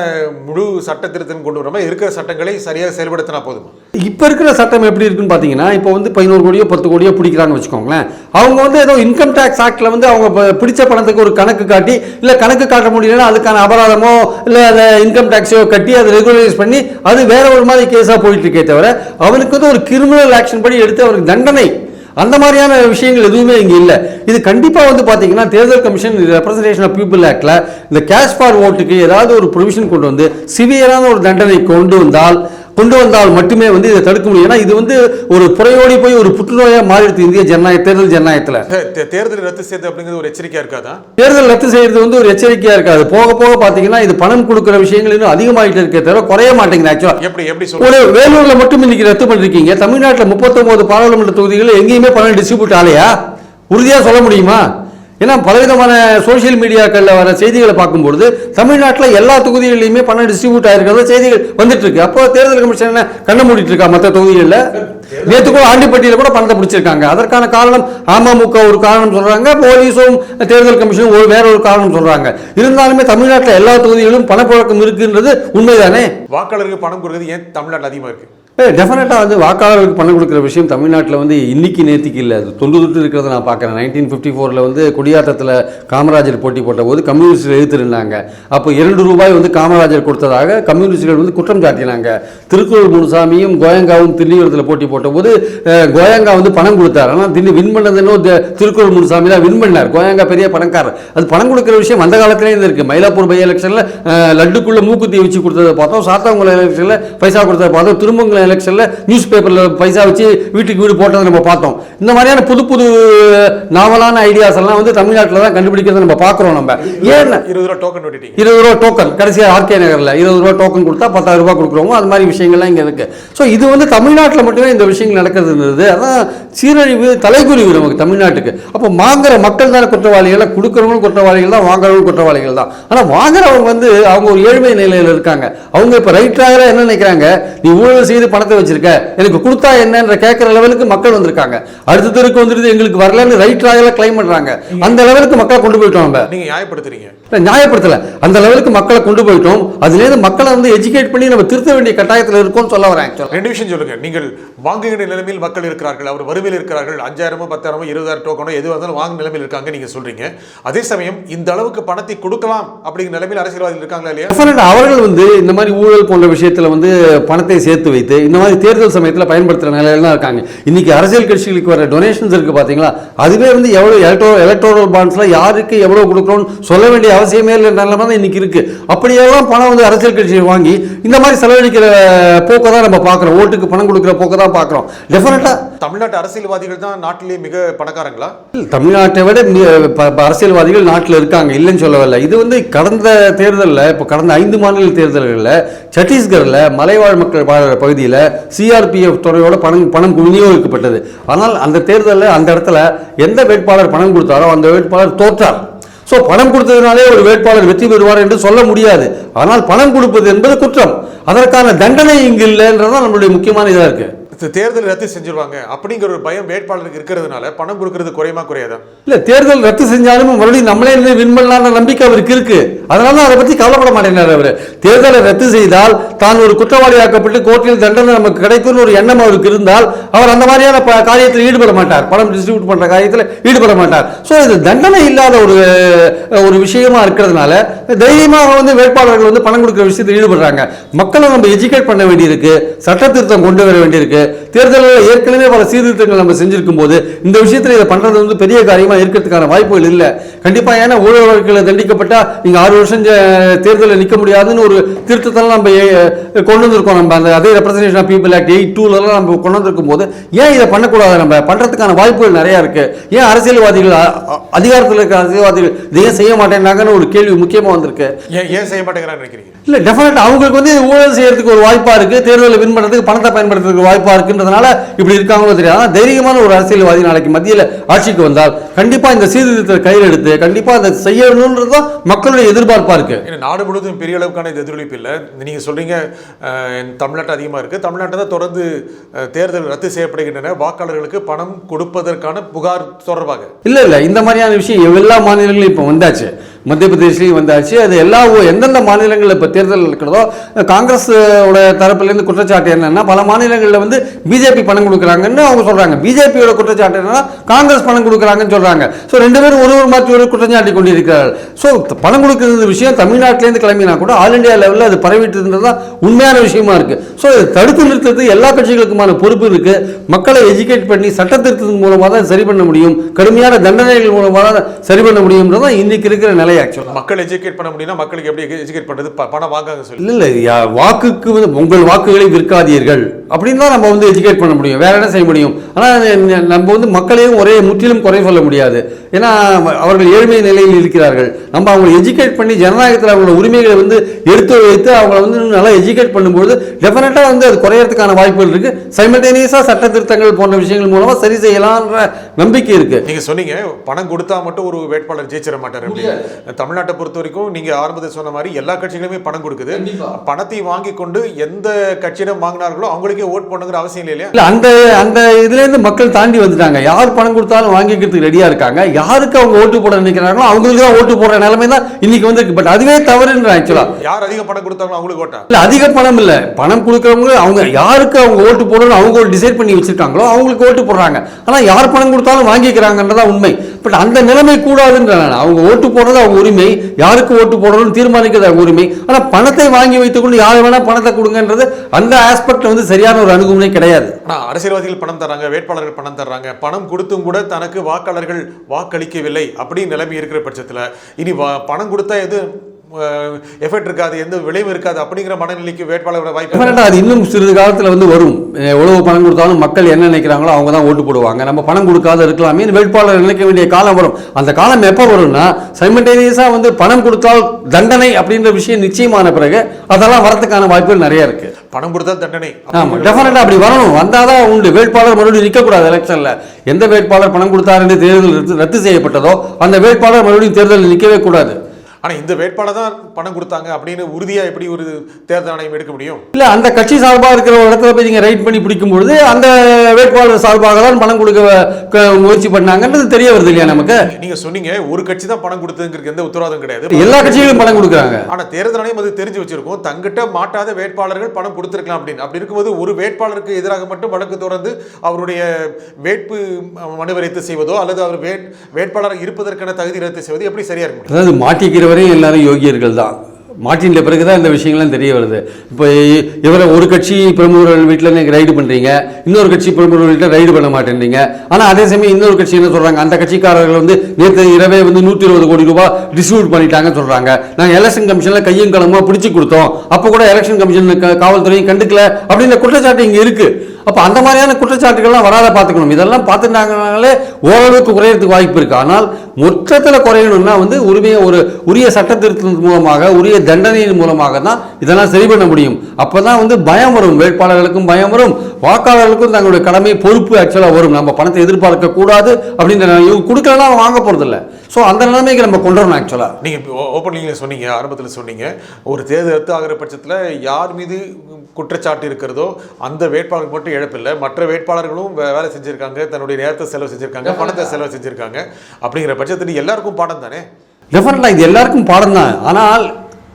முழு சட்ட திருத்தம் கொண்டு வராம இருக்கிற சட்டங்களை சரியாக செயல்படுத்தினா போதுமா? இப்போ இருக்கிற சட்டம் எப்படி இருக்குன்னு பார்த்தீங்கன்னா இப்போ வந்து பதினோரு கோடியோ பத்து கோடியோ பிடிக்கிறாங்கன்னு வச்சுக்கோங்களேன். அவங்க வந்து ஏதோ இன்கம் டேக்ஸ் ஆக்டில் வந்து அவங்க பிடிச்ச பணத்துக்கு ஒரு கணக்கு காட்டி இல்லை கணக்கு காட்ட முடியலன்னா அதுக்கான அபராதமோ இல்லை அதை இன்கம் டேக்ஸோ கட்டி அதை ரெகுலரைஸ் பண்ணி அது வேற ஒரு மாதிரி கேஸாக போயிட்டு இருக்கே தவிர அவனுக்கு வந்து ஒரு கிரிமினல் ஆக்ஷன் படி எடுத்து அவருக்கு தண்டனை அந்த மாதிரியான விஷயங்கள் எதுவுமே இங்கே இல்லை. இது கண்டிப்பாக வந்து பார்த்தீங்கன்னா தேர்தல் கமிஷன் ரெப்ரசன்டேஷன் ஆஃப் பீப்புள் ஆக்டில் இந்த கேஷ் ஃபார் ஓட்டுக்கு ஏதாவது ஒரு ப்ரொவிஷன் கொண்டு வந்து சிவியரான ஒரு தண்டனை கொண்டு வந்தால் கொண்டு வந்தால் மட்டுமே வந்து இதை தடுக்க முடியும். ஏன்னா இது வந்து ஒரு புறையோடி போய் ஒரு புற்றுநோயாக மாறிடுது இந்திய ஜனநாயக தேர்தல் ஜனநாயகத்தில். தேர்தல் ரத்து செய்து அப்படிங்கிறது ஒரு எச்சரிக்கையா இருக்காதா? தேர்தல் ரத்து செய்யறது வந்து ஒரு எச்சரிக்கையாக இருக்காது. போக போக பார்த்தீங்கன்னா இது பணம் கொடுக்குற விஷயங்கள் இன்னும் அதிகமாகிட்டு இருக்கே தவிர குறைய மாட்டேங்குது ஆக்சுவலாக எப்படி எப்படி ஒரு வேலூர்ல மட்டும் இன்னைக்கு ரத்து பண்ணிருக்கீங்க. தமிழ்நாட்டில் முப்பத்தொன்பது பாராளுமன்ற தொகுதிகள் எங்கேயுமே பணம் டிஸ்ட்ரிபியூட் ஆலையா உறுதியா சொல்ல முடியுமா? ஏன்னா பலவிதமான சோஷியல் மீடியாக்களில் வர செய்திகளை பார்க்கும்பொழுது தமிழ்நாட்டில் எல்லா தொகுதிகளிலுமே பணம் டிஸ்ட்ரிபியூட் ஆயிருக்கிறத செய்திகள் வந்துட்டு இருக்கு அப்போ தேர்தல் கமிஷன் என்ன கண்ண மூடிட்டு இருக்கா மற்ற தொகுதிகளில்? நேற்று கூட ஆண்டிப்பட்டியில் கூட பணத்தை பிடிச்சிருக்காங்க. அதற்கான காரணம் அமமுக ஒரு காரணம் சொல்றாங்க போலீஸும் தேர்தல் கமிஷனும் ஒரு வேற ஒரு காரணம் சொல்றாங்க. இருந்தாலுமே தமிழ்நாட்டில் எல்லா தொகுதிகளிலும் பணப்புழக்கம் இருக்குன்றது உண்மைதானே? வாக்காளருக்கு பணம் கொடுக்குறது ஏன் தமிழ்நாட்டில் அதிகமாக இருக்கு? டெஃபினட்டாக வந்து வாக்காளர்களுக்கு பணம் கொடுக்குற விஷயம் தமிழ்நாட்டில் வந்து இன்னைக்கு நேற்றுக்கு இல்லை. அது தொண்டு தொட்டு இருக்கிறத நான் பார்க்குறேன். நைன்டீன் ஃபிஃப்டி ஃபோரில் வந்து குடியாத்தத்தில் காமராஜர் போட்டி போட்ட போது கம்யூனிஸ்டில் எழுத்திருந்தாங்க அப்போ இரண்டு ரூபாய் வந்து காமராஜர் கொடுத்ததாக கம்யூனிஸ்டுகள் வந்து குற்றம் சாட்டினாங்க. திருக்குறள் முனுசாமியும் கோயங்காவும் தில்லியூரத்தில் போட்டி போட்ட போது கோயங்கா வந்து பணம் கொடுத்தார். ஆனால் தில்லி வின் பண்ணதுன்னு திருக்குறள் முனுசாமி தான் வின் பண்ணார். கோயங்கா பெரிய பணக்காரர். அது பணம் கொடுக்குற விஷயம் அந்த காலத்திலே இருக்குது மயிலாப்பூர் பை எலெக்ஷனில் லட்டுக்குள்ளே மூக்குத்தி வச்சு கொடுத்ததை பார்த்தோம். சாத்தாங்குளம் எலெக்ஷனில் பைசா கொடுத்ததை பார்த்தோம். திரும்பங்களை எலெக்ஷனில் நியூஸ் பேப்பரில் பைசா வச்சு வீட்டுக்கு வீடு போட்டதை நம்ம பார்த்தோம். இந்த மாதிரியான புது புது நாவலான ஐடியாஸ் எல்லாம் வந்து தமிழ்நாட்டில் தான் கண்டுபிடிக்கிறத நம்ம பார்க்குறோம் நம்ம. ஏன் இருபது ரூபா டோக்கன் இருபது ரூபா டோக்கன் கடைசியாக ஆர்கே நகரில் இருபது ரூபா டோக்கன் கொடுத்தா பத்தாயிரம் ரூபாய் கொடுக்குறோமோ அது மாதிரி விஷயங்கள்லாம் இங்கே இருக்கு. ஸோ இது வந்து தமிழ்நாட்டில் மட்டுமே இந்த விஷயங்கள் நடக்கிறதுன்றது அதான் சீரழிவு தலைகுறிவு நமக்கு தமிழ்நாட்டுக்கு. அப்போ வாங்குற மக்கள் தானே குற்றவாளிகள் கொடுக்குறவங்களும் குற்றவாளிகள் தான் வாங்குறவங்களும் குற்றவாளிகள் தான். ஆனால் வாங்குறவங்க வந்து அவங்க ஒரு ஏழ்மை நிலையில் இருக்காங்க. அவங்க இப்போ ரைட்டாக என்ன நினைக்கிறாங்க? நீ ஊழல் செய்து பணத்தை வச்சிருக்க? எனக்கு கொடுத்தா என்னன்ற கேட்குற லெவலுக்கு மக்கள் வந்திருக்காங்க. அடுத்த தெருக்கு வந்துருது எங்களுக்கு வரலன்னு ரைட்டாக கிளைம் பண்ணுறாங்க அந்த லெவலுக்கு மக்களை கொண்டு போயிட்டோம் நம்ம. நீங்க நியாயப்படுத்துறீங்க. நியாயப்படுத்தல. அந்த லெவலுக்கு மக்களை கொண்டு போயிட்டோம். அதுலேருந்து மக்களை வந்து எஜுகேட் பண்ணி நம்ம திருத்த வேண்டிய கட்டாயத்தில் இருக்கோம்னு சொல்ல வரேன் ரெண்டு விஷயம் சொல்லுங்க. நீங்கள் வாங்குகின்ற நிலைமையில் மக்கள் இருக்கிறார்கள் அவர் வறுமையில் இருக்கிறார்கள் அஞ்சாயிரமோ பத்தாயிரமோ இருபதாயிரம் டோக்கனோ எதுவாக இருந்தாலும் வாங்கும் நிலைமையில் இருக்காங்க நீங்க சொல்றீங்க. அதே சமயம் இந்த அளவுக்கு பணத்தை கொடுக்கலாம் அப்படிங்கிற நிலைமையில் அரசியல்வாதிகள் இருக்காங்களா இல்லையா? அவர்கள் வந்து இந்த மாதிரி ஊழல் போன்ற விஷயத்தில் வந்து பணத்தை சேர்த்து வைத்து இந்த மாதிரி தேர்தல் சமயத்தில் பயன்படுத்துகிற நிலையில தான் இருக்காங்க. இன்னைக்கு அரசியல் கட்சிகளுக்கு வர டொனேஷன்ஸ் இருக்கு பார்த்தீங்களா அதுவே வந்து எவ்வளோ எலக்ட்ரோ எலக்ட்ரோரல் பாண்ட்ஸில் யாருக்கு எவ்வளோ கொடுக்குறோம்னு சொல்ல வேண்டிய அவசியமே இல்லைன்ற நிலைமை தான் இன்னைக்கு இருக்கு. அப்படியெல்லாம் பணம் வந்து அரசியல் கட்சிகள் வாங்கி இந்த மாதிரி செலவழிக்கிற போக்கை தான் நம்ம பார்க்குறோம். ஓட்டுக்கு பணம் கொடுக்குற போக்கை தான் பார்க்குறோம். டெஃபினட்டாக தமிழ்நாட்டு அரசியல்வாதிகள் தான் நாட்டிலேயே மிக பணக்காரங்களா? தமிழ்நாட்டை விட அரசியல்வாதிகள் நாட்டில் இருக்காங்க. இல்லைன்னு சொல்ல வரல இது வந்து கடந்த தேர்தலில் இப்போ கடந்த ஐந்து மாநில தேர்தல்களில் சத்தீஸ்கரில் மலைவாழ் மக்கள் வாழற பகுதியில் சிஆர்பிஎஃப் துறையோட பணம் பணம் விநியோகிக்கப்பட்டது ஆனால் அந்த தேர்தலில் அந்த இடத்துல எந்த வேட்பாளர் பணம் கொடுத்தாரோ அந்த வேட்பாளர் தோற்றார். ஸோ பணம் கொடுத்ததுனாலே ஒரு வேட்பாளர் வெற்றி பெறுவார் என்று சொல்ல முடியாது. ஆனால் பணம் கொடுப்பது என்பது குற்றம். அதற்கான தண்டனை இங்கு இல்லைன்றதான் நம்மளுடைய முக்கியமான இதாக இருக்குது தேர்தல் ரத்து செஞ்சிருவாங்க அப்படிங்கிற ஒரு பயம் வேட்பாளருக்கு இருக்கிறதுனால பணம் கொடுக்கறது குறையுமா குறையாதா? இல்ல தேர்தல் ரத்து செஞ்சாலும் மறுபடியும் நம்மளே இருந்து வின் பண்ணலாம்னு நம்பிக்கை அவருக்கு இருக்கு. அதனால அதை பத்தி கவலைப்பட மாட்டேங்கிறார் அவர். தேர்தலை ரத்து செய்தால் தான் ஒரு குற்றவாளியாக்கப்பட்டு கோர்ட்டில் தண்டனை நமக்கு கிடைக்கும்னு ஒரு எண்ணம் அவருக்கு இருந்தால் அவர் அந்த மாதிரியான ப- காரியத்தில் ஈடுபட மாட்டார். பணம் டிஸ்ட்ரிபியூட் பண்ற காரியத்தில் ஈடுபட மாட்டார். ஸோ இது தண்டனை இல்லாத ஒரு ஒரு விஷயமா இருக்கிறதுனால தைரியமாக வந்து வேட்பாளர்கள் வந்து பணம் கொடுக்குற விஷயத்தில் ஈடுபடுறாங்க. மக்களை நம்ம எஜுகேட் பண்ண வேண்டியிருக்கு. சட்ட திருத்தம் கொண்டு வர வேண்டியிருக்கு. தேர்தலில் ஏற்கனவே பல சீர்திருத்தங்கள் நம்ம செஞ்சிருக்கும் போது இந்த விஷயத்தில் இதை பண்ணுறது வந்து பெரிய காரியமாக இருக்கிறதுக்கான வாய்ப்புகள் இல்லை. கண்டிப்பா ஏன்னா ஊழல் தண்டிக்கப்பட்டால் தண்டிக்கப்பட்டா ஆறு வருஷம் தேர்தலில் நிற்க முடியாதுன்னு ஒரு திருத்தத்தெல்லாம் நம்ம கொண்டு வந்திருக்கோம். நம்ம அந்த அதே representation of people act eight டூலெலாம் நம்ம கொண்டு வந்திருக்கும் போது ஏன் இதை பண்ணக்கூடாது? நம்ம பண்றதுக்கான வாய்ப்புகள் நிறையா இருக்கு. ஏன் அரசியல்வாதிகள் அதிகாரத்தில் இருக்கிற அரசியல்வாதிகள் இதை ஏன் செய்ய மாட்டேன்னாங்கன்னு ஒரு கேள்வி முக்கியமாக வந்திருக்கு. ஏன் ஏன் செய்ய மாட்டேங்கிறான்னு நினைக்கிறீங்க? இல்ல டெஃபினட் அவங்களுக்கு வந்து ஊழல் செய்யறதுக்கு ஒரு வாய்ப்பா இருக்கு தேர்தலில் வின் பண்றதுக்கு பணத்தை பயன்படுத்துறதுக்கு வாய்ப்பா இருக்குன்றதுனால இப்படி இருக்காங்களோ தெரியாது. ஆனா தைரியமான ஒரு அரசியல்வாதி நாளைக்கு மத்தியில ஆட்சிக்கு வந்தால் கண்டிப்பா இந்த சீர்திருத்தத்தை கையில் எடுத்து கண்டிப்பா அதை செய்யணுன்றது தான் மக்களுடைய எதிர்பார்ப்பா இருக்கு. ஏன்னா நாடு முழுவதும் பெரிய அளவுக்கான இது எதிரொலிப்பு இல்லை. நீங்க சொல்றீங்க அஹ், தமிழ்நாட்டு அதிகமா இருக்கு. தமிழ்நாட்டில் தான் தொடர்ந்து தேர்தல் ரத்து செய்யப்படுகின்றன. வாக்காளர்களுக்கு பணம் கொடுப்பதற்கான புகார் தொடர்பாக. இல்ல இல்ல இந்த மாதிரியான விஷயம் எல்லா மாநிலங்களும் இப்போ வந்தாச்சு. மத்திய பிரதேசலையும் வந்தாச்சு. அது எல்லா எந்தெந்த மாநிலங்களில் இப்போ தேர்தல் இருக்கிறதோ காங்கிரஸ் தரப்புலேருந்து குற்றச்சாட்டு என்னன்னா பல மாநிலங்களில் வந்து பிஜேபி பணம் கொடுக்குறாங்கன்னு அவங்க சொல்கிறாங்க பிஜேபியோட குற்றச்சாட்டு என்னன்னா காங்கிரஸ் பணம் கொடுக்குறாங்கன்னு சொல்கிறாங்க ஸோ ரெண்டு பேரும் ஒரு ஒரு மாற்றி ஒரு குற்றச்சாட்டி கொண்டிருக்கிறார்கள். ஸோ பணம் கொடுக்குறது விஷயம் தமிழ்நாட்டிலேருந்து கிளம்பினா கூட ஆல் இந்தியா லெவலில் அது பரவிட்டு தான் உண்மையான விஷயமா இருக்குது ஸோ இதை தடுத்து நிறுத்துறது எல்லா கட்சிகளுக்குமான பொறுப்பு இருக்குது மக்களை எஜுகேட் பண்ணி சட்ட திருத்தத்தின் மூலமாக தான் சரி பண்ண முடியும். கடுமையான தண்டனைகள் மூலமாக தான் சரி பண்ண முடியும்ன்றது தான் இன்னைக்கு இருக்கிற நிலை ஆக்சுவலாக மக்கள் எஜுகேட் பண்ண முடியும்னா மக்களுக்கு எப்படி எஜுகேட் பண்றது? ப- பணம் வாங்காங்க சொல்லி. இல்ல இல்ல வாக்குக்கு வந்து உங்கள் வாக்குகளை விற்காதீர்கள். அப்படின்னு தான் நம்ம வந்து எஜுகேட் பண்ண முடியும். வேற என்ன செய்ய முடியும்? ஆனால் நம்ம வந்து மக்களையும் ஒரே முற்றிலும் குறை சொல்ல முடியாது. ஏன்னா அவர்கள் ஏழ்மை நிலையில் இருக்கிறார்கள். நம்ம அவங்களை எஜுகேட் பண்ணி ஜனநாயகத்தில் அவங்களோட உரிமைகளை வந்து எடுத்து வைத்து அவங்கள வந்து நல்லா எஜுகேட் பண்ணும்போது டெஃபினட்டாக வந்து அது குறையறதுக்கான வாய்ப்புகள் இருக்கு. சைமல்டேனியஸாக சட்ட திருத்தங்கள் போன்ற விஷயங்கள் மூலமாக சரி செய்யலாம்ன்ற நம்பிக்கை இருக்கு. நீங்க சொன்னீங்க பணம் கொடுத்தா மட்டும் ஒரு வேட்பாளர் ஜெயிச்சிட மாட்டார் தமிழ்நாட்டை பொறுத்த வரைக்கும் நீங்க ஆரம்பத்தில் சொன்ன மாதிரி எல்லா கட்சிகளுமே பணம் கொடுக்குது. பணத்தை வாங்கி கொண்டு எந்த கட்சியிடம் வாங்கினார்களோ அவங்களுக்கே ஓட் பண்ணுங்கிற அவசியம் இல்லை இல்லையா? இல்ல அந்த அந்த இதுல இருந்து மக்கள் தாண்டி வந்துட்டாங்க. யார் பணம் கொடுத்தாலும் வாங்கிக்கிறதுக்கு ரெடியா இருக்காங்க. யாருக்கு அவங்க ஓட்டு போட நினைக்கிறாங்களோ அவங்களுக்கு தான் ஓட்டு போடுற நிலைமை தான் இன்னைக்கு வந்திருக்கு. பட் அதுவே தவறுன்ற ஆக்சுவலா யார் அதிகம் பணம் கொடுத்தாங்களோ அவங்களுக்கு ஓட்டா? இல்ல அதிக பணம் இல்ல. பணம் கொடுக்கறவங்க அவங்க யாருக்கு அவங்க ஓட்டு போடணும் அவங்க ஒரு டிசைட் பண்ணி வச்சிருக்காங்களோ அவங்களுக்கு ஓட்டு போடுறாங்க. ஆனா யார் பணம் கொடுத்தாலும் வாங்கிக்கிறாங்கன்றதா உண்மை. பட் அந்த நிலைமை கூடாதுன்ற அவங்க ஓட்டு போடுறது அவங்க உரிமை யாருக்கு ஓட்டு போடணும்னு தீர்மானிக்கிற உரிமை. ஆனா பணத்தை வாங்கி வைத்துக்கொண்டு யார் வேணால் பணத்தை கொடுங்கன்றது அந்த ஆஸ்பெக்ட் வந்து சரியான ஒரு அணுகுமுறை கிடையாது. ஆனால் அரசியல்வாதிகள் பணம் தர்றாங்க வேட்பாளர்கள் பணம் தர்றாங்க. பணம் கொடுத்தும் கூட தனக்கு வாக்காளர்கள் வாக்களிக்கவில்லை அப்படின்னு நிலைமை இருக்கிற பட்சத்தில் இனி வா- பணம் கொடுத்தா எது? எஃபெக்ட் இருக்காது எந்த விளைவும் இருக்காது அப்படிங்கிற மனநிலைக்கு வேட்பாளரோட வாய்ப்பு அது இன்னும் சிறிது காலத்தில் வந்து வரும்? எவ்வளவு பணம் கொடுத்தாலும் மக்கள் என்ன நினைக்கிறாங்களோ அவங்க தான் ஓட்டு போடுவாங்க. நம்ம பணம் கொடுக்காத இருக்கலாமே வேட்பாளர் நினைக்க வேண்டிய காலம் வரும். அந்த காலம் எப்போ வரும்னா சைமல்டேனியஸாக வந்து பணம் கொடுத்தால் தண்டனை அப்படின்ற விஷயம் நிச்சயமான பிறகு அதெல்லாம் வரதுக்கான வாய்ப்புகள் நிறைய இருக்கு. பணம் கொடுத்தா தண்டனை ஆமாம் டெஃபினட்டாக அப்படி வரணும். வந்தால் தான் உண்டு. வேட்பாளர் மறுபடியும் நிற்கக்கூடாது எலெக்ஷனில் எந்த வேட்பாளர் பணம் கொடுத்தாருன்னு தேர்தல் ரத்து- ரத்து செய்யப்பட்டதோ அந்த வேட்பாளர் மறுபடியும் தேர்தலில் நிற்கவே கூடாது. ஆனா இந்த வேட்பாளர் தான் பணம் கொடுத்தாங்க அப்படின்னு உறுதியா எப்படி ஒரு தேர்தல் ஆணையம் எடுக்க முடியும்? இல்ல அந்த கட்சி சார்பா இருக்கிற ஒரு இடத்துல போய் நீங்க ரைட் பண்ணி பிடிக்கும் பொழுது அந்த வேட்பாளர் சார்பாக தான் பணம் கொடுக்க முயற்சி பண்ணாங்கன்றது தெரிய வருது இல்லையா நமக்கு? நீங்க சொன்னீங்க ஒரு கட்சி தான் பணம் கொடுத்ததுங்கிறது எந்த உத்தரவாதம் கிடையாது. எல்லா கட்சிகளும் பணம் கொடுக்குறாங்க. ஆனா தேர்தல் ஆணையம் அது தெரிஞ்சு வச்சிருக்கும். தங்கிட்ட மாட்டாத வேட்பாளர்கள் பணம் கொடுத்திருக்கலாம் அப்படின்னு. அப்படி இருக்கும்போது ஒரு வேட்பாளருக்கு எதிராக மட்டும் வழக்கு தொடர்ந்து அவருடைய வேட்பு மனு ரத்து செய்வதோ அல்லது அவர் வேட் வேட்பாளர் இருப்பதற்கான தகுதி ரத்து செய்வது எப்படி சரியா இருக்கும்? அதாவது மாட்டிக்கிற வரையும் எல்லாரும் யோகியர்கள் தான். மாட்டின பிறகு தான் இந்த விஷயங்கள்லாம் தெரிய வருது. இப்போ இவரை ஒரு கட்சி பிரமுகர்கள் வீட்டில் நீங்கள் ரைடு பண்ணுறீங்க இன்னொரு கட்சி பிரமுகர்கள் வீட்டில் ரைடு பண்ண மாட்டேன்றீங்க. ஆனால் அதே சமயம் இன்னொரு கட்சி என்ன சொல்கிறாங்க அந்த கட்சிக்காரர்கள் வந்து நேற்று இரவே வந்து நூற்றி இருபது கோடி ரூபாய் டிஸ்ட்ரிபியூட் பண்ணிட்டாங்கன்னு சொல்கிறாங்க நாங்கள் எலெக்ஷன் கமிஷனில் கையும் களமா பிடிச்சி கொடுத்தோம். அப்போ கூட எலெக்ஷன் கமிஷன் காவல்துறையும் கண்டுக்கல. அப்படின்ற குற்றச்சாட்டு இங்கே இருக்குது அப்போ அந்த மாதிரியான குற்றச்சாட்டுகள்லாம் வராத பார்த்துக்கணும். இதெல்லாம் பார்த்துட்டாங்கனாலே ஓரளவுக்கு குறையிறதுக்கு வாய்ப்பு இருக்குது ஆனால் மொத்தத்தில் குறையணும்னா வந்து உரிமையை ஒரு உரிய சட்ட மூலமாக உரிய தண்டனையின் மூலமாக தான் இதெல்லாம் சரி பண்ண முடியும். அப்போ தான் வந்து பயம் வரும். வேட்பாளர்களுக்கும் பயம் வரும். வாக்காளர்களுக்கும் தங்களுடைய கடமை பொறுப்பு ஆக்சுவலாக வரும். நம்ம பணத்தை எதிர்பார்க்க கூடாது அப்படின்ற இவங்க கொடுக்கலன்னா அவன் வாங்க போகிறதில்ல ஸோ அந்த நிலைமைக்கு நம்ம கொண்டு வரணும் ஆக்சுவலாக நீங்க ஓப்பனிங்கில் சொன்னீங்க ஆரம்பத்தில் சொன்னீங்க. ஒரு தேர்தல் ரத்து ஆகிற பட்சத்தில் யார் மீது குற்றச்சாட்டு இருக்கிறதோ அந்த வேட்பாளர் மட்டும் இழப்பு இல்லை மற்ற வேட்பாளர்களும் வேலை செஞ்சிருக்காங்க. தன்னுடைய நேரத்தை செலவு செஞ்சிருக்காங்க. பணத்தை செலவு செஞ்சிருக்காங்க. அப்படிங்கிற பட்சத்தில் எல்லாருக்கும் பாடம் தானே? டெஃபினட்டாக இது எல்லாருக்கும் பாடம் தான். ஆனால்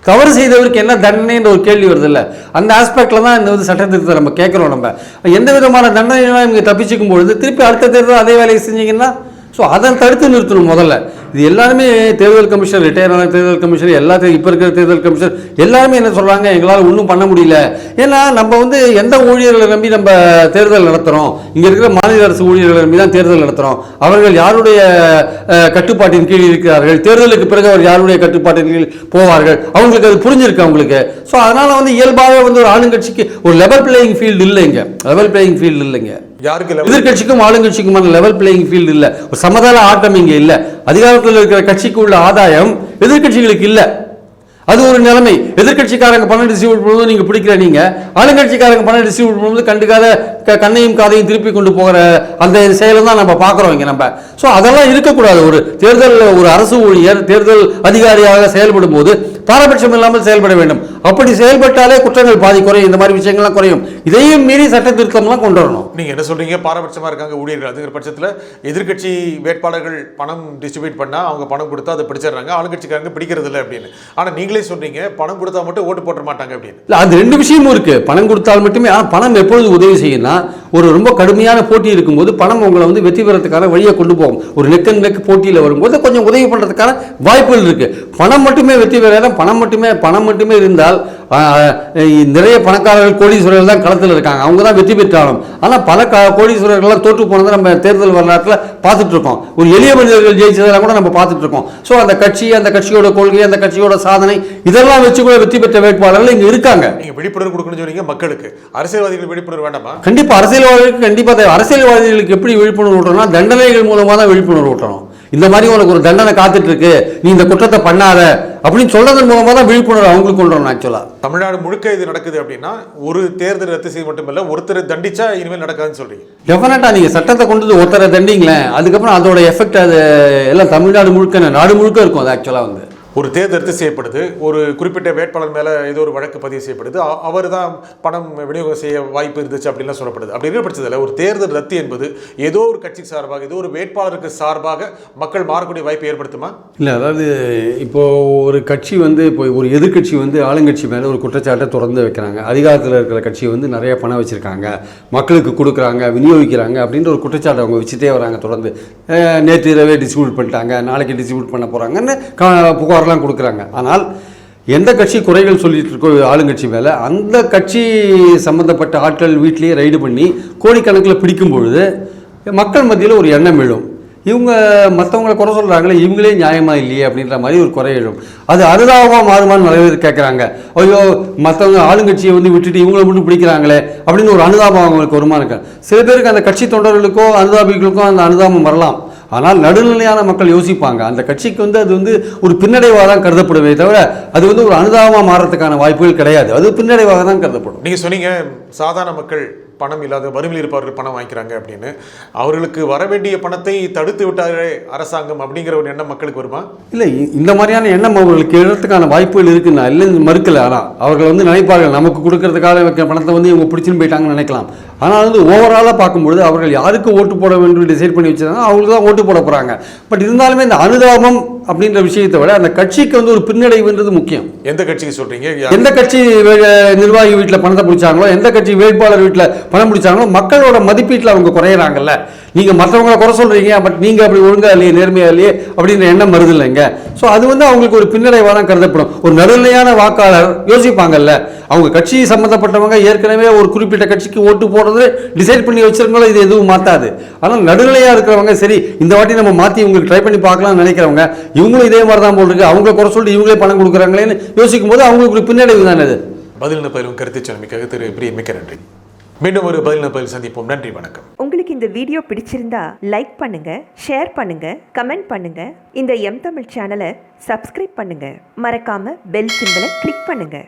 தவறு செய்தவருக்கு என்ன தண்டனைன்ற ஒரு கேள்வி வருது இல்லை? அந்த ஆஸ்பெக்டில் தான் இந்த வந்து சட்டத்திட்டத்தை நம்ம கேட்குறோம் நம்ம. எந்த விதமான தண்டனைலாம் இவங்க தப்பிச்சுக்கும் பொழுது திருப்பி அடுத்த தேர்தல் அதே வேலையை செஞ்சீங்கன்னா ஸோ அதை தடுத்து நிறுத்தணும் முதல்ல. இது எல்லாருமே தேர்தல் கமிஷன் ரிட்டையர் ஆன தேர்தல் கமிஷன் எல்லா இப்போ இருக்கிற தேர்தல் கமிஷன் எல்லாருமே என்ன சொல்கிறாங்க எங்களால் ஒன்றும் பண்ண முடியல. ஏன்னா நம்ம வந்து எந்த ஊழியர்களை நம்பி நம்ம தேர்தல் நடத்துகிறோம் இங்கே இருக்கிற மாநில அரசு ஊழியர்களை நம்பி தான் தேர்தல் நடத்துகிறோம் அவர்கள் யாருடைய கட்டுப்பாட்டின் கீழ் இருக்கிறார்கள்? தேர்தலுக்கு பிறகு அவர் யாருடைய கட்டுப்பாட்டின் கீழ் போவார்கள்? அவங்களுக்கு அது புரிஞ்சிருக்கு அவங்களுக்கு ஸோ அதனால் வந்து இயல்பாகவே வந்து ஒரு ஆளுங்கட்சிக்கு ஒரு லெவல் பிளேயிங் ஃபீல்டு இல்லைங்க. லெவல் பிளேயிங் ஃபீல்டு இல்லைங்க. யாருக்கு எதிர்கட்சிக்கும் ஆளுங்கட்சிக்குமான லெவல் பிளேயிங் ஃபீல்டு இல்லை. ஒரு சமதள ஆட்டம் இங்க இல்ல. அதிகாரத்தில் இருக்கிற கட்சிக்கு உள்ள ஆதாயம் எதிர்க்கட்சிகளுக்கு இல்ல. அது ஒரு நிலைமை. எதிர்க்கட்சிக்காரங்க பணம் டிஸ்ட்ரிபியூட் பண்ணும்போது நீங்க பிடிக்கிற நீங்க ஆளுங்கட்சிக்காரங்க பணம் டிஸ்ட்ரிபியூட் பண்ணும்போது கண்டுக்காத கண்ணையும் காதையும் திருப்பி கொண்டு போகிற அந்த செயலை தான் நம்ம பார்க்குறோம் இங்க நம்ம. ஸோ அதெல்லாம் இருக்கக்கூடாது. ஒரு தேர்தல் ஒரு அரசு ஊழியர் தேர்தல் அதிகாரியாக செயல்படும் போது பாரபட்சம் இல்லாமல் செயல்பட வேண்டும். அப்படி செயல்பட்டாலே குற்றங்கள் பாதி குறையும். இந்த மாதிரி விஷயங்கள்லாம் குறையும். இதையும் மீறி சட்ட திருத்தம்லாம் கொண்டு வரணும். நீங்க என்ன சொல்றீங்க? பாரபட்சமா இருக்காங்க ஊழியர்கள். அதுங்கிற பட்சத்துல எதிர்க்கட்சி வேட்பாளர்கள் பணம் டிஸ்ட்ரிபியூட் பண்ணா அவங்க பணம் கொடுத்தா அதை பிடிச்சிடுறாங்க. ஆளுங்கட்சிக்காரங்க பிடிக்கிறது இல்லை அப்படின்னு. ஆனா நீங்களே சொல்றீங்க பணம் கொடுத்தா மட்டும் ஓட்டு போட மாட்டாங்க அப்படின்னு. இல்ல அது ரெண்டு விஷயமும் இருக்கு. பணம் கொடுத்தால் மட்டுமே ஆனால் பணம் எப்பொழுது உதவி செய்யும்னா ஒரு ரொம்ப கடுமையான போட்டி இருக்கும்போது பணம் உங்களை வந்து வெற்றி பெறத்துக்கான வழியை கொண்டு போகும். ஒரு நெக் அண்ட் நெக் போட்டியில் வரும்போது கொஞ்சம் உதவி பண்ணுறதுக்கான வாய்ப்புகள் இருக்கு. பணம் மட்டுமே வெற்றி பெற பணம் மட்டுமே பணம் மட்டுமே இருந்தால் நிறைய பணக்காரர்கள் கோடீஸ்வரர்கள் தான் களத்தில் இருக்காங்க. அவங்க தான் வெற்றி பெற்றாலும். ஆனால் பல க கோடீஸ்வரர்கள்லாம் தோற்று போனதை நம்ம தேர்தல் வரலாற்றில் பார்த்துட்டு இருக்கோம் ஒரு எளிய மனிதர்கள் ஜெயிச்சதெல்லாம் கூட நம்ம பார்த்துட்டு இருக்கோம் ஸோ அந்த கட்சி அந்த கட்சியோட கொள்கை அந்த கட்சியோட சாதனை இதெல்லாம் வச்சு கூட வெற்றி பெற்ற வேட்பாளர்கள் இங்கே இருக்காங்க. நீங்க விழிப்புணர்வு கொடுக்கணும்னு சொன்னீங்க மக்களுக்கு. அரசியல்வாதிகள் விழிப்புணர்வு வேண்டாமா? கண்டிப்பா அரசியல்வாதிகளுக்கு கண்டிப்பா தேவை. அரசியல்வாதிகளுக்கு எப்படி விழிப்புணர்வு ஊட்டணும்னா தண்டனைகள் மூலமா தான் விழிப்புணர்வு ஊட்டணும். இந்த மாதிரி உனக்கு ஒரு தண்டனை காத்துட்டு இருக்கு நீ இந்த குற்றத்தை பண்ணாத அப்படின்னு சொல்றதன் மூலமா தான் விழிப்புணர்வு அவங்களுக்கு கொண்டு வரணும் ஆக்சுவலா தமிழ்நாடு முழுக்க இது நடக்குது அப்படின்னா ஒரு தேர்தல் ரத்து செய்ய மட்டுமில்ல ஒருத்தர் தண்டிச்சா இனிமேல் நடக்காதுன்னு சொல்றீங்க. டெஃபினட்டா நீங்க சட்டத்தை கொண்டு வந்து ஒருத்தரை தண்டிங்களேன் அதுக்கப்புறம் அதோட எஃபெக்ட் அது எல்லாம் தமிழ்நாடு முழுக்க நாடு முழுக்க இருக்கும் அது ஆக்சுவலா வந்து. ஒரு தேர்தல் ரத்து செய்யப்படுது. ஒரு குறிப்பிட்ட வேட்பாளர் மேலே ஏதோ ஒரு வழக்கு பதிவு செய்யப்படுது. அவர் தான் பணம் விநியோகம் செய்ய வாய்ப்பு இருந்துச்சு அப்படின்லாம் சொல்லப்படுது. அப்படி இருக்கிற பட்சத்தில் ஒரு தேர்தல் ரத்து என்பது ஏதோ ஒரு கட்சிக்கு சார்பாக ஏதோ ஒரு வேட்பாளருக்கு சார்பாக மக்கள் மாறக்கூடிய வாய்ப்பை ஏற்படுத்துமா? இல்லை அதாவது இப்போ ஒரு கட்சி வந்து இப்போ ஒரு எதிர்க்கட்சி வந்து ஆளுங்கட்சி மேலே ஒரு குற்றச்சாட்டை தொடர்ந்து வைக்கிறாங்க. அதிகாரத்தில் இருக்கிற கட்சி வந்து நிறைய பணம் வச்சுருக்காங்க. மக்களுக்கு கொடுக்குறாங்க விநியோகிக்கிறாங்க அப்படின்ற ஒரு குற்றச்சாட்டை அவங்க வச்சுட்டே வராங்க தொடர்ந்து. நேற்று இரவே டிஸ்ட்ரிபியூட் பண்ணிட்டாங்க நாளைக்கு டிஸ்ட்ரிபியூட் பண்ண போகிறாங்கன்னு புகார் புகார்லாம் கொடுக்குறாங்க. ஆனால் எந்த கட்சி குறைகள் சொல்லிட்டு இருக்கோ ஆளுங்கட்சி மேலே அந்த கட்சி சம்மந்தப்பட்ட ஆட்கள் வீட்டிலேயே ரைடு பண்ணி கோடிக்கணக்கில் பிடிக்கும் பொழுது மக்கள் மத்தியில் ஒரு எண்ணம் எழும். இவங்க மற்றவங்களை குறை சொல்கிறாங்களே இவங்களே நியாயமாக இல்லையே அப்படின்ற மாதிரி ஒரு குறை எழும். அது அனுதாபமாக மாறுமான்னு நிறைய பேர் கேட்குறாங்க ஐயோ மற்றவங்க ஆளுங்கட்சியை வந்து விட்டுட்டு இவங்களை மட்டும் பிடிக்கிறாங்களே அப்படின்னு ஒரு அனுதாபம் அவங்களுக்கு வருமா இருக்கு சில பேருக்கு அந்த கட்சி தொண்டர்களுக்கோ அனுதாபிகளுக்கோ அந்த அனுதாபம் வரலாம். ஆனால் நடுநிலையான மக்கள் யோசிப்பாங்க. அந்த கட்சிக்கு வந்து அது வந்து ஒரு பின்னடைவாக தான் கருதப்படுமே தவிர அது வந்து ஒரு அனுதாபமாக மாறத்துக்கான வாய்ப்புகள் கிடையாது. அது பின்னடைவாக தான் கருதப்படும். நீங்க சொன்னீங்க சாதாரண மக்கள் பணம் இல்லாத வறுமையில் இருப்பவர்கள் பணம் வாங்கிக்கிறாங்க அப்படின்னு. அவர்களுக்கு வர வேண்டிய பணத்தை தடுத்து விட்டாரே அரசாங்கம் அப்படிங்கிற ஒரு எண்ணம் மக்களுக்கு வருமா? இல்லை இந்த மாதிரியான எண்ணம் அவர்களுக்கு எழுறதுக்கான வாய்ப்புகள் இருக்கு. நான் இல்லைன்னு மறுக்கல. ஆனால் அவர்கள் வந்து நினைப்பார்கள் நமக்கு கொடுக்கறதுக்காக வைக்கிற பணத்தை வந்து இவங்க பிடிச்சின்னு போயிட்டாங்கன்னு நினைக்கலாம். ஆனால் வந்து ஓவராலாக பார்க்கும்பொழுது அவர்கள் யாருக்கு ஓட்டு போட வேண்டும் டிசைட் பண்ணி வச்சிருக்காங்க அவங்களுக்கு தான் ஓட்டு போட போகிறாங்க பட் இருந்தாலுமே இந்த அனுதாபம் அப்படின்ற விஷயத்தை விட அந்த கட்சிக்கு வந்து ஒரு பின்னடைவுன்றது முக்கியம். எந்த கட்சிக்கு சொல்றீங்க? எந்த கட்சி நிர்வாகி வீட்டில் பணத்தை பிடிச்சாங்களோ எந்த கட்சி வேட்பாளர் வீட்டில் பணம் பிடிச்சாங்களோ மக்களோட மதிப்பீட்டில் அவங்க குறையிறாங்கல்ல. நீங்கள் மற்றவங்கள குறை சொல்கிறீங்க பட் நீங்கள் அப்படி ஒழுங்கா இல்லையே நேர்மையா இல்லையே அப்படின்ற எண்ணம் வருது இல்லைங்க. ஸோ அது வந்து அவங்களுக்கு ஒரு பின்னடைவாக தான் கருதப்படும். ஒரு நடுநிலையான வாக்காளர் யோசிப்பாங்கல்ல அவங்க கட்சி சம்மந்தப்பட்டவங்க ஏற்கனவே ஒரு குறிப்பிட்ட கட்சிக்கு ஓட்டு போடுறது டிசைட் பண்ணி வச்சிருக்கோம் இது எதுவும் மாற்றாது ஆனால் நடுநிலையாக இருக்கிறவங்க சரி இந்த வாட்டி நம்ம மாற்றி இவங்களுக்கு ட்ரை பண்ணி பார்க்கலாம்னு நினைக்கிறவங்க இவங்களும் இதே மாதிரி தான் போல் இருக்கு. அவங்கள குறை சொல்லிட்டு இவங்களே பணம் கொடுக்குறாங்களேன்னு யோசிக்கும் போது அவங்களுக்கு பின்னடைவு தானே அது? பதிலின பயிலும் கருத்து சொன்னமைக்காக திரு பிரிய மிக்க நன்றி. மீண்டும் ஒரு பதிலின பயில் சந்திப்போம். நன்றி வணக்கம். உங்களுக்கு இந்த வீடியோ பிடிச்சிருந்தா லைக் பண்ணுங்க ஷேர் பண்ணுங்க கமெண்ட் பண்ணுங்க. இந்த எம் தமிழ் சேனலை சப்ஸ்கிரைப் பண்ணுங்க. மறக்காம பெல் சிம்பலை கிளிக் பண்ணுங்க.